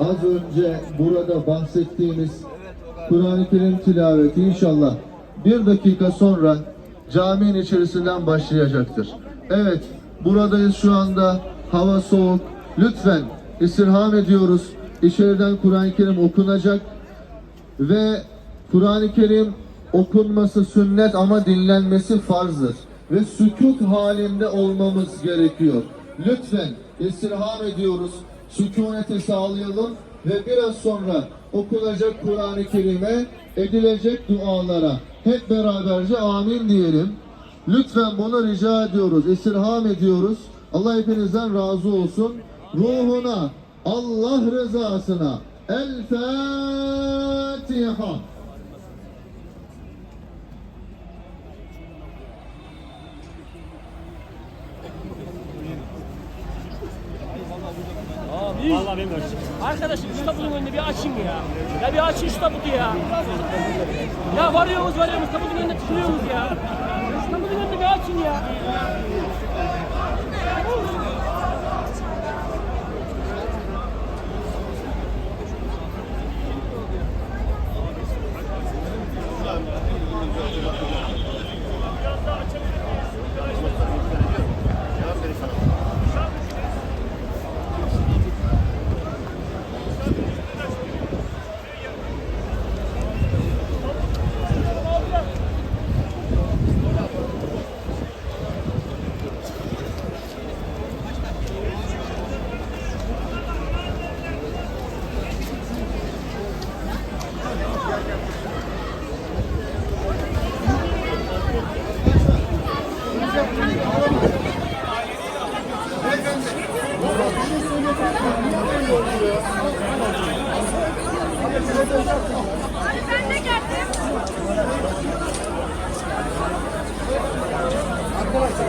Az önce burada bahsettiğimiz Kur'an-ı Kerim tilaveti inşallah bir dakika sonra caminin içerisinden başlayacaktır. Evet, buradayız şu anda. Hava soğuk. Lütfen istirham ediyoruz. İçeriden Kur'an-ı Kerim okunacak ve Kur'an-ı Kerim okunması sünnet ama dinlenmesi farzdır. Ve sükut halinde olmamız gerekiyor. Lütfen istirham ediyoruz. Sükuneti sağlayalım ve biraz sonra okunacak Kur'an-ı Kerim'e edilecek dualara hep beraberce amin diyelim. Lütfen bunu rica ediyoruz, istirham ediyoruz. Allah hepinizden razı olsun. Ruhuna, Allah rızasına El Fatiha. Vallahi benim de açtım. Arkadaşım şu tabutun önünde bir açın ya. Ya bir açın şu tabutu ya. Ya varıyoruz varıyoruz tabutun önünde tıkılıyoruz ya. Şu tabutun önünde bir açın ya. Ben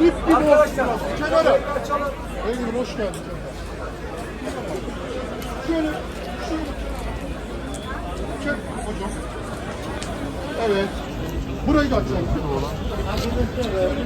İp gibi Arkadaşlar. Kenara. Engin hoş geldin. Şöyle, şöyle. Çek hocam. Evet. Burayı da açalım. Şöyle,